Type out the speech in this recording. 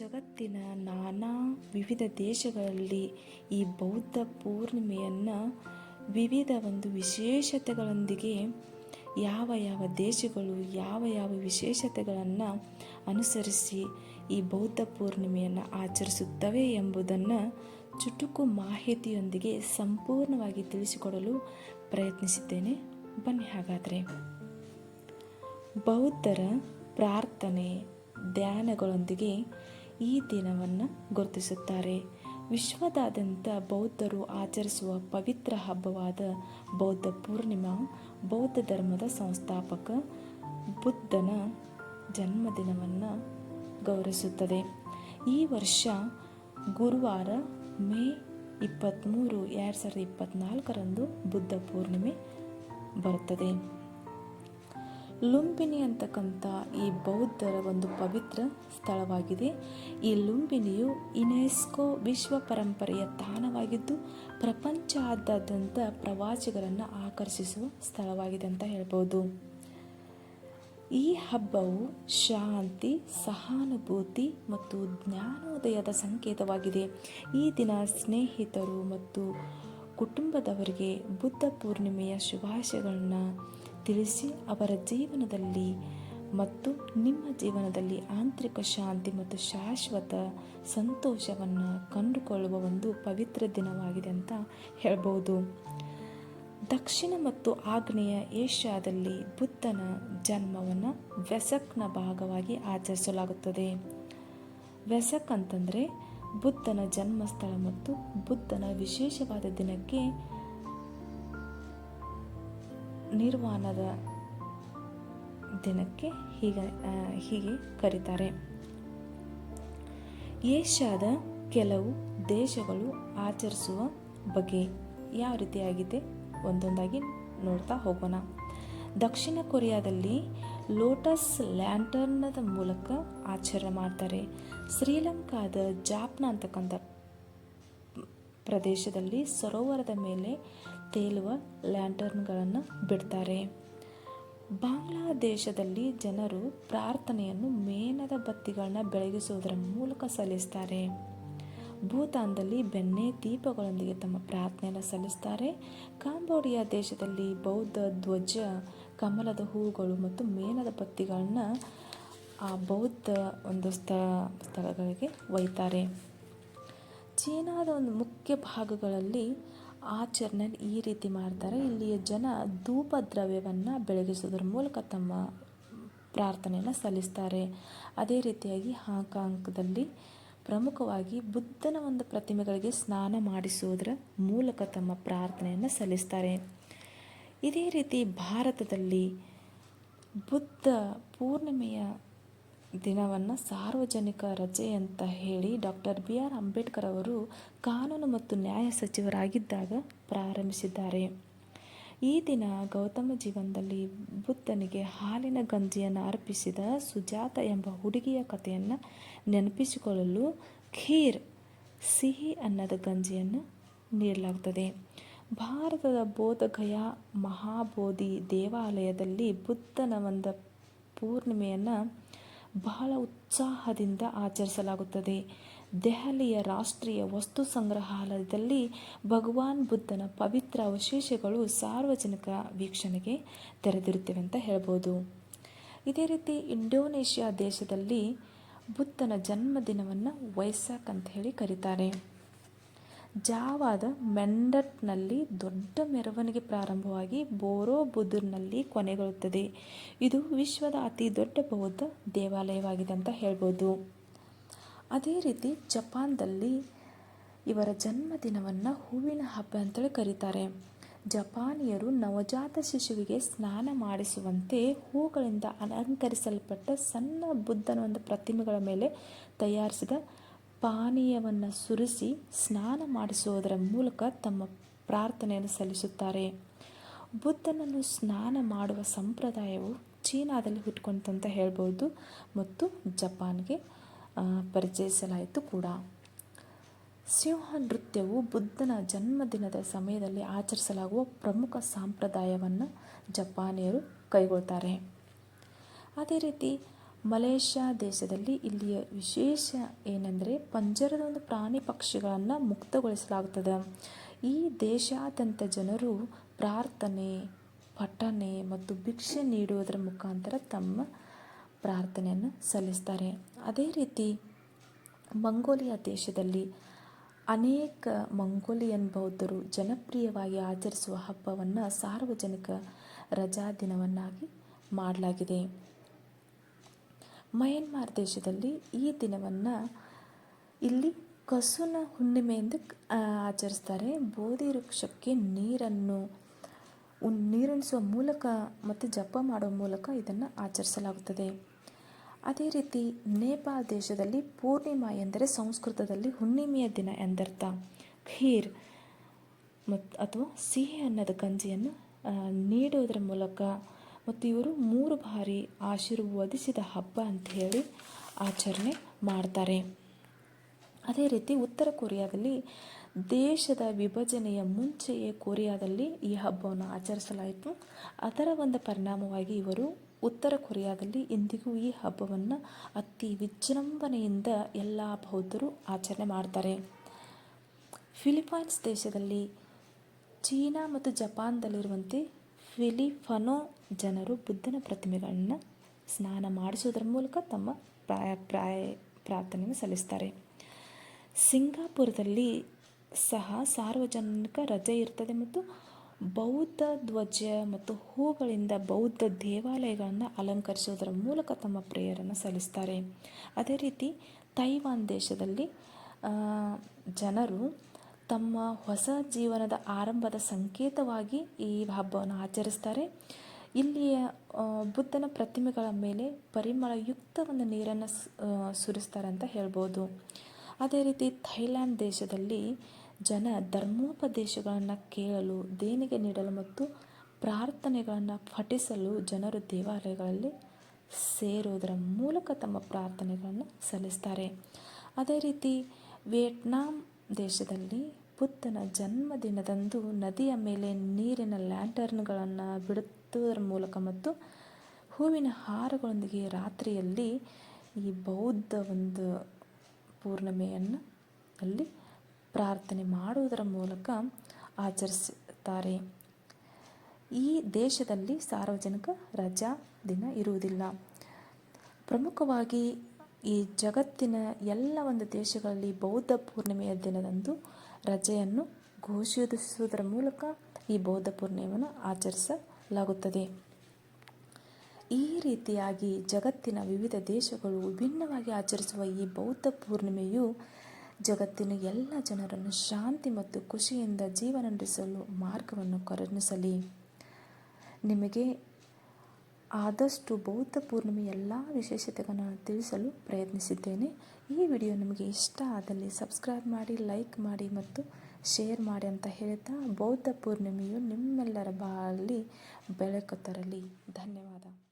ಜಗತ್ತಿನ ನಾನಾ ವಿವಿಧ ದೇಶಗಳಲ್ಲಿ ಈ ಬೌದ್ಧ ಪೂರ್ಣಿಮೆಯನ್ನು ವಿವಿಧ ಒಂದು ವಿಶೇಷತೆಗಳೊಂದಿಗೆ ಯಾವ ಯಾವ ದೇಶಗಳು ಯಾವ ಯಾವ ವಿಶೇಷತೆಗಳನ್ನು ಅನುಸರಿಸಿ ಈ ಬೌದ್ಧ ಪೂರ್ಣಿಮೆಯನ್ನು ಆಚರಿಸುತ್ತವೆ ಎಂಬುದನ್ನು ಚುಟುಕು ಮಾಹಿತಿಯೊಂದಿಗೆ ಸಂಪೂರ್ಣವಾಗಿ ತಿಳಿಸಿಕೊಡಲು ಪ್ರಯತ್ನಿಸಿದ್ದೇನೆ. ಬನ್ನಿ ಹಾಗಾದರೆ. ಬೌದ್ಧರ ಪ್ರಾರ್ಥನೆ ಧ್ಯಾನಗಳೊಂದಿಗೆ ಈ ದಿನವನ್ನು ಗುರುತಿಸುತ್ತಾರೆ. ವಿಶ್ವದಾದ್ಯಂತ ಬೌದ್ಧರು ಆಚರಿಸುವ ಪವಿತ್ರ ಹಬ್ಬವಾದ ಬೌದ್ಧ ಪೂರ್ಣಿಮಾ, ಬೌದ್ಧ ಧರ್ಮದ ಸಂಸ್ಥಾಪಕ ಬುದ್ಧನ ಜನ್ಮದಿನವನ್ನು ಗೌರವಿಸುತ್ತದೆ. ಈ ವರ್ಷ ಗುರುವಾರ ಮೇ ಇಪ್ಪತ್ತ್ಮೂರು ಎರಡು ಸಾವಿರದ ಇಪ್ಪತ್ತ್ನಾಲ್ಕರಂದು ಬುದ್ಧ ಪೂರ್ಣಿಮೆ ಬರುತ್ತದೆ. ಲುಂಬಿನಿ ಅಂತಕ್ಕಂಥ ಈ ಬೌದ್ಧರ ಒಂದು ಪವಿತ್ರ ಸ್ಥಳವಾಗಿದೆ. ಈ ಲುಂಬಿನಿಯು ಯುನೆಸ್ಕೋ ವಿಶ್ವ ಪರಂಪರೆಯ ತಾಣವಾಗಿದ್ದು, ಪ್ರಪಂಚದಾದ್ಯಂತ ಪ್ರವಾಸಿಗರನ್ನು ಆಕರ್ಷಿಸುವ ಸ್ಥಳವಾಗಿದೆ ಅಂತ ಹೇಳ್ಬೋದು. ಈ ಹಬ್ಬವು ಶಾಂತಿ, ಸಹಾನುಭೂತಿ ಮತ್ತು ಜ್ಞಾನೋದಯದ ಸಂಕೇತವಾಗಿದೆ. ಈ ದಿನ ಸ್ನೇಹಿತರು ಮತ್ತು ಕುಟುಂಬದವರಿಗೆ ಬುದ್ಧ ಪೂರ್ಣಿಮೆಯ ಶುಭಾಶಯಗಳನ್ನು ತಿಳಿಸಿ ಅವರ ಜೀವನದಲ್ಲಿ ಮತ್ತು ನಿಮ್ಮ ಜೀವನದಲ್ಲಿ ಆಂತರಿಕ ಶಾಂತಿ ಮತ್ತು ಶಾಶ್ವತ ಸಂತೋಷವನ್ನು ಕಂಡುಕೊಳ್ಳುವ ಒಂದು ಪವಿತ್ರ ದಿನವಾಗಿದೆ ಅಂತ ಹೇಳ್ಬೋದು. ದಕ್ಷಿಣ ಮತ್ತು ಆಗ್ನೇಯ ಏಷ್ಯಾದಲ್ಲಿ ಬುದ್ಧನ ಜನ್ಮವನ್ನು ವೆಸಕ್ನ ಭಾಗವಾಗಿ ಆಚರಿಸಲಾಗುತ್ತದೆ. ವೆಸಕ್ ಅಂತಂದರೆ ಬುದ್ಧನ ಜನ್ಮಸ್ಥಳ ಮತ್ತು ಬುದ್ಧನ ವಿಶೇಷವಾದ ದಿನಕ್ಕೆ ನಿರ್ವಾಣದ ದಿನಕ್ಕೆ ಹೀಗೆ ಹೀಗೆ ಕರೀತಾರೆ. ಏಷ್ಯಾದ ಕೆಲವು ದೇಶಗಳು ಆಚರಿಸುವ ಬಗ್ಗೆ ಯಾವ ರೀತಿಯಾಗಿದೆ ಒಂದೊಂದಾಗಿ ನೋಡ್ತಾ ಹೋಗೋಣ. ದಕ್ಷಿಣ ಕೊರಿಯಾದಲ್ಲಿ ಲೋಟಸ್ ಲ್ಯಾಂಟರ್ನದ ಮೂಲಕ ಆಚರಣೆ ಮಾಡ್ತಾರೆ. ಶ್ರೀಲಂಕಾದ ಜಾಪ್ನ ಅಂತಕ್ಕಂಥ ಪ್ರದೇಶದಲ್ಲಿ ಸರೋವರದ ಮೇಲೆ ತೇಲುವ ಲ್ಯಾಂಟರ್ನ್ಗಳನ್ನು ಬಿಡ್ತಾರೆ. ಬಾಂಗ್ಲಾದೇಶದಲ್ಲಿ ಜನರು ಪ್ರಾರ್ಥನೆಯನ್ನು ಮೇಣದ ಬತ್ತಿಗಳನ್ನ ಬೆಳಗಿಸುವುದರ ಮೂಲಕ ಸಲ್ಲಿಸ್ತಾರೆ. ಭೂತಾನ್ದಲ್ಲಿ ಬೆಣ್ಣೆ ದೀಪಗಳೊಂದಿಗೆ ತಮ್ಮ ಪ್ರಾರ್ಥನೆಯನ್ನು ಸಲ್ಲಿಸ್ತಾರೆ. ಕಾಂಬೋಡಿಯಾ ದೇಶದಲ್ಲಿ ಬೌದ್ಧ ಧ್ವಜ, ಕಮಲದ ಹೂವುಗಳು ಮತ್ತು ಮೇಣದ ಬತ್ತಿಗಳನ್ನ ಆ ಬೌದ್ಧ ಒಂದು ಸ್ಥಳ, ಸ್ಥಳಗಳಿಗೆ ಒಯ್ತಾರೆ. ಚೀನಾದ ಒಂದು ಮುಖ್ಯ ಭಾಗಗಳಲ್ಲಿ ಆಚರಣೆ ಈ ರೀತಿ ಮಾಡ್ತಾರೆ. ಇಲ್ಲಿಯ ಜನ ಧೂಪ ದ್ರವ್ಯವನ್ನು ಬೆಳಗಿಸೋದ್ರ ಮೂಲಕ ತಮ್ಮ ಪ್ರಾರ್ಥನೆಯನ್ನು ಸಲ್ಲಿಸ್ತಾರೆ. ಅದೇ ರೀತಿಯಾಗಿ ಹಾಂಕಾಂಗ್ದಲ್ಲಿ ಪ್ರಮುಖವಾಗಿ ಬುದ್ಧನ ಒಂದು ಪ್ರತಿಮೆಗಳಿಗೆ ಸ್ನಾನ ಮಾಡಿಸುವುದರ ಮೂಲಕ ತಮ್ಮ ಪ್ರಾರ್ಥನೆಯನ್ನು ಸಲ್ಲಿಸ್ತಾರೆ. ಇದೇ ರೀತಿ ಭಾರತದಲ್ಲಿ ಬುದ್ಧ ಪೂರ್ಣಿಮೆಯ ದಿನವನ್ನು ಸಾರ್ವಜನಿಕ ರಜೆ ಅಂತ ಹೇಳಿ ಡಾಕ್ಟರ್ ಬಿ ಆರ್ ಅಂಬೇಡ್ಕರ್ ಅವರು ಕಾನೂನು ಮತ್ತು ನ್ಯಾಯ ಸಚಿವರಾಗಿದ್ದಾಗ ಪ್ರಾರಂಭಿಸಿದ್ದಾರೆ. ಈ ದಿನ ಗೌತಮ ಜೀವನದಲ್ಲಿ ಬುದ್ಧನಿಗೆ ಹಾಲಿನ ಗಂಜಿಯನ್ನು ಅರ್ಪಿಸಿದ ಸುಜಾತ ಎಂಬ ಹುಡುಗಿಯ ಕಥೆಯನ್ನು ನೆನಪಿಸಿಕೊಳ್ಳಲು ಖೀರ್ ಸಿಹಿ ಅನ್ನದ ಗಂಜಿಯನ್ನು ನೀಡಲಾಗುತ್ತದೆ. ಭಾರತದ ಬೋಧಗಯ ಮಹಾಬೋಧಿ ದೇವಾಲಯದಲ್ಲಿ ಬುದ್ಧನ ಒಂದು ಪೂರ್ಣಿಮೆಯನ್ನು ಬಹಳ ಉತ್ಸಾಹದಿಂದ ಆಚರಿಸಲಾಗುತ್ತದೆ. ದೆಹಲಿಯ ರಾಷ್ಟ್ರೀಯ ವಸ್ತು ಸಂಗ್ರಹಾಲಯದಲ್ಲಿ ಭಗವಾನ್ ಬುದ್ಧನ ಪವಿತ್ರ ಅವಶೇಷಗಳು ಸಾರ್ವಜನಿಕ ವೀಕ್ಷಣೆಗೆ ತೆರೆದಿರುತ್ತವೆ ಅಂತ ಹೇಳ್ಬೋದು. ಇದೇ ರೀತಿ ಇಂಡೋನೇಷ್ಯಾ ದೇಶದಲ್ಲಿ ಬುದ್ಧನ ಜನ್ಮದಿನವನ್ನು ವೈಸಾಕ್ ಅಂತ ಹೇಳಿ ಕರೀತಾರೆ. ಜಾವಾದ ಮೆಂಡಟ್ನಲ್ಲಿ ದೊಡ್ಡ ಮೆರವಣಿಗೆ ಪ್ರಾರಂಭವಾಗಿ ಬೋರೋ ಬುದುರ್ನಲ್ಲಿ ಕೊನೆಗೊಳ್ಳುತ್ತದೆ. ಇದು ವಿಶ್ವದ ಅತಿ ದೊಡ್ಡ ಬೌದ್ಧ ದೇವಾಲಯವಾಗಿದೆ ಅಂತ ಹೇಳ್ಬೋದು. ಅದೇ ರೀತಿ ಜಪಾನ್ದಲ್ಲಿ ಇವರ ಜನ್ಮದಿನವನ್ನು ಹೂವಿನ ಹಬ್ಬ ಅಂತೇಳಿ ಕರೀತಾರೆ. ಜಪಾನಿಯರು ನವಜಾತ ಶಿಶುವಿಗೆ ಸ್ನಾನ ಮಾಡಿಸುವಂತೆ ಹೂಗಳಿಂದ ಅಲಂಕರಿಸಲ್ಪಟ್ಟ ಸಣ್ಣ ಬುದ್ಧನ ಒಂದು ಪ್ರತಿಮೆಗಳ ಮೇಲೆ ತಯಾರಿಸಿದ ಪಾನೀಯವನ್ನು ಸುರಿಸಿ ಸ್ನಾನ ಮಾಡಿಸುವುದರ ಮೂಲಕ ತಮ್ಮ ಪ್ರಾರ್ಥನೆಯನ್ನು ಸಲ್ಲಿಸುತ್ತಾರೆ. ಬುದ್ಧನನ್ನು ಸ್ನಾನ ಮಾಡುವ ಸಂಪ್ರದಾಯವು ಚೀನಾದಲ್ಲಿ ಹುಟ್ಕೊಂತಂತ ಹೇಳ್ಬೋದು ಮತ್ತು ಜಪಾನ್ಗೆ ಪರಿಚಯಿಸಲಾಯಿತು ಕೂಡ. ಸಿಂಹ ನೃತ್ಯವು ಬುದ್ಧನ ಜನ್ಮದಿನದ ಸಮಯದಲ್ಲಿ ಆಚರಿಸಲಾಗುವ ಪ್ರಮುಖ ಸಂಪ್ರದಾಯವನ್ನು ಜಪಾನಿಯರು ಕೈಗೊಳ್ತಾರೆ. ಅದೇ ರೀತಿ ಮಲೇಷ್ಯಾ ದೇಶದಲ್ಲಿ ಇಲ್ಲಿಯ ವಿಶೇಷ ಏನೆಂದರೆ ಪಂಜರದ ಒಂದು ಪ್ರಾಣಿ ಪಕ್ಷಿಗಳನ್ನು ಮುಕ್ತಗೊಳಿಸಲಾಗುತ್ತದೆ ಈ ದೇಶಾದ್ಯಂತ ಜನರು ಪ್ರಾರ್ಥನೆ ಪಠನೆ ಮತ್ತು ಭಿಕ್ಷೆ ನೀಡುವುದರ ಮುಖಾಂತರ ತಮ್ಮ ಪ್ರಾರ್ಥನೆಯನ್ನು ಸಲ್ಲಿಸ್ತಾರೆ. ಅದೇ ರೀತಿ ಮಂಗೋಲಿಯಾ ದೇಶದಲ್ಲಿ ಅನೇಕ ಮಂಗೋಲಿಯನ್ ಬೌದ್ಧರು ಜನಪ್ರಿಯವಾಗಿ ಆಚರಿಸುವ ಹಬ್ಬವನ್ನು ಸಾರ್ವಜನಿಕ ರಜಾ ದಿನವನ್ನಾಗಿ ಮಾಡಲಾಗಿದೆ. ಮಯನ್ಮಾರ್ ದೇಶದಲ್ಲಿ ಈ ದಿನವನ್ನು ಇಲ್ಲಿ ಕಸುನ ಹುಣ್ಣಿಮೆ ಎಂದು ಆಚರಿಸ್ತಾರೆ. ಬೋಧಿ ವೃಕ್ಷಕ್ಕೆ ನೀರನ್ನು ನೀರುಣಿಸುವ ಮೂಲಕ ಮತ್ತು ಜಪ ಮಾಡುವ ಮೂಲಕ ಇದನ್ನು ಆಚರಿಸಲಾಗುತ್ತದೆ. ಅದೇ ರೀತಿ ನೇಪಾಳ ದೇಶದಲ್ಲಿ ಪೂರ್ಣಿಮಾ ಎಂದರೆ ಸಂಸ್ಕೃತದಲ್ಲಿ ಹುಣ್ಣಿಮೆಯ ದಿನ ಎಂದರ್ಥ. ಖೀರ್ ಮತ್ತು ಅಥವಾ ಸಿಹಿ ಅನ್ನದ ಗಂಜಿಯನ್ನು ನೀಡುವುದರ ಮೂಲಕ ಮತ್ತು ಇವರು ಮೂರು ಬಾರಿ ಆಶೀರ್ವದಿಸಿದ ಹಬ್ಬ ಅಂತ ಹೇಳಿ ಆಚರಣೆ ಮಾಡ್ತಾರೆ. ಅದೇ ರೀತಿ ಉತ್ತರ ಕೊರಿಯಾದಲ್ಲಿ ದೇಶದ ವಿಭಜನೆಯ ಮುಂಚೆಯೇ ಕೊರಿಯಾದಲ್ಲಿ ಈ ಹಬ್ಬವನ್ನು ಆಚರಿಸಲಾಯಿತು. ಅದರ ಒಂದು ಪರಿಣಾಮವಾಗಿ ಇವರು ಉತ್ತರ ಕೊರಿಯಾದಲ್ಲಿ ಇಂದಿಗೂ ಈ ಹಬ್ಬವನ್ನು ಅತಿ ವಿಜೃಂಭಣೆಯಿಂದ ಎಲ್ಲ ಬೌದ್ಧರು ಆಚರಣೆ ಮಾಡ್ತಾರೆ. ಫಿಲಿಪೈನ್ಸ್ ದೇಶದಲ್ಲಿ ಚೀನಾ ಮತ್ತು ಜಪಾನ್ದಲ್ಲಿರುವಂತೆ ಫಿಲಿಫನೋ ಜನರು ಬುದ್ಧನ ಪ್ರತಿಮೆಗಳನ್ನು ಸ್ನಾನ ಮಾಡಿಸುವುದರ ಮೂಲಕ ತಮ್ಮ ಪ್ರಾಯ ಪ್ರಾಯ, ಪ್ರಾರ್ಥನೆಯನ್ನು ಸಲ್ಲಿಸ್ತಾರೆ. ಸಿಂಗಾಪುರದಲ್ಲಿ ಸಹ ಸಾರ್ವಜನಿಕ ರಜೆ ಇರ್ತದೆ ಮತ್ತು ಬೌದ್ಧ ಧ್ವಜ ಮತ್ತು ಹೂಗಳಿಂದ ಬೌದ್ಧ ದೇವಾಲಯಗಳನ್ನು ಅಲಂಕರಿಸುವುದರ ಮೂಲಕ ತಮ್ಮ ಪ್ರೇಯರನ್ನು ಸಲ್ಲಿಸ್ತಾರೆ. ಅದೇ ರೀತಿ, ತೈವಾನ್ ದೇಶದಲ್ಲಿ ಜನರು ತಮ್ಮ ಹೊಸ ಜೀವನದ ಆರಂಭದ ಸಂಕೇತವಾಗಿ ಈ ಹಬ್ಬವನ್ನು ಆಚರಿಸ್ತಾರೆ. ಇಲ್ಲಿಯ ಬುದ್ಧನ ಪ್ರತಿಮೆಗಳ ಮೇಲೆ ಪರಿಮಳಯುಕ್ತ ಒಂದು ನೀರನ್ನು ಸುರಿಸ್ತಾರೆ ಅಂತ ಹೇಳ್ಬೋದು. ಅದೇ ರೀತಿ ಥೈಲ್ಯಾಂಡ್ ದೇಶದಲ್ಲಿ ಜನ ಧರ್ಮೋಪದೇಶಗಳನ್ನು ಕೇಳಲು, ದೇಣಿಗೆ ನೀಡಲು ಮತ್ತು ಪ್ರಾರ್ಥನೆಗಳನ್ನು ಪಠಿಸಲು ಜನರು ದೇವಾಲಯಗಳಲ್ಲಿ ಸೇರುವುದರ ಮೂಲಕ ತಮ್ಮ ಪ್ರಾರ್ಥನೆಗಳನ್ನು ಸಲ್ಲಿಸ್ತಾರೆ. ಅದೇ ರೀತಿ ವಿಯೆಟ್ನಾಂ ದೇಶದಲ್ಲಿ ಬುದ್ಧನ ಜನ್ಮದಿನದಂದು ನದಿಯ ಮೇಲೆ ನೀರಿನ ಲ್ಯಾಂಟರ್ನ್ಗಳನ್ನು ಬಿಡುತ್ತುವುದರ ಮೂಲಕ ಮತ್ತು ಹೂವಿನ ಹಾರಗಳೊಂದಿಗೆ ರಾತ್ರಿಯಲ್ಲಿ ಈ ಬೌದ್ಧ ಒಂದು ಪೂರ್ಣಿಮೆಯನ್ನು ಅಲ್ಲಿ ಪ್ರಾರ್ಥನೆ ಮಾಡುವುದರ ಮೂಲಕ ಆಚರಿಸುತ್ತಾರೆ. ಈ ದೇಶದಲ್ಲಿ ಸಾರ್ವಜನಿಕ ರಜಾ ದಿನ ಇರುವುದಿಲ್ಲ. ಪ್ರಮುಖವಾಗಿ ಈ ಜಗತ್ತಿನ ಎಲ್ಲ ಒಂದು ದೇಶಗಳಲ್ಲಿ ಬೌದ್ಧ ಪೂರ್ಣಿಮೆಯ ದಿನದಂದು ರಜೆಯನ್ನು ಘೋಷಿಸುವುದರ ಮೂಲಕ ಈ ಬೌದ್ಧ ಪೂರ್ಣಿಮೆಯನ್ನು ಆಚರಿಸಲಾಗುತ್ತದೆ. ಈ ರೀತಿಯಾಗಿ ಜಗತ್ತಿನ ವಿವಿಧ ದೇಶಗಳು ವಿಭಿನ್ನವಾಗಿ ಆಚರಿಸುವ ಈ ಬೌದ್ಧ ಪೂರ್ಣಿಮೆಯು ಜಗತ್ತಿನ ಎಲ್ಲ ಜನರನ್ನು ಶಾಂತಿ ಮತ್ತು ಖುಷಿಯಿಂದ ಜೀವನ ನಡೆಸಲು ಮಾರ್ಗವನ್ನು ಕರುಣಿಸಲಿ. ನಿಮಗೆ ಆದಷ್ಟು ಬೌದ್ಧ ಪೂರ್ಣಿಮೆ ಎಲ್ಲ ವಿಶೇಷತೆಗಳನ್ನು ತಿಳಿಸಲು ಪ್ರಯತ್ನಿಸಿದ್ದೇನೆ. ಈ ವಿಡಿಯೋ ನಿಮಗೆ ಇಷ್ಟ ಆದಲ್ಲಿ ಸಬ್ಸ್ಕ್ರೈಬ್ ಮಾಡಿ, ಲೈಕ್ ಮಾಡಿ ಮತ್ತು ಶೇರ್ ಮಾಡಿ ಅಂತ ಹೇಳ್ತಾ ಬೌದ್ಧ ಪೂರ್ಣಿಮೆಯು ನಿಮ್ಮೆಲ್ಲರ ಬಾಳಲ್ಲಿ ಬೆಳಕು ತರಲಿ. ಧನ್ಯವಾದ.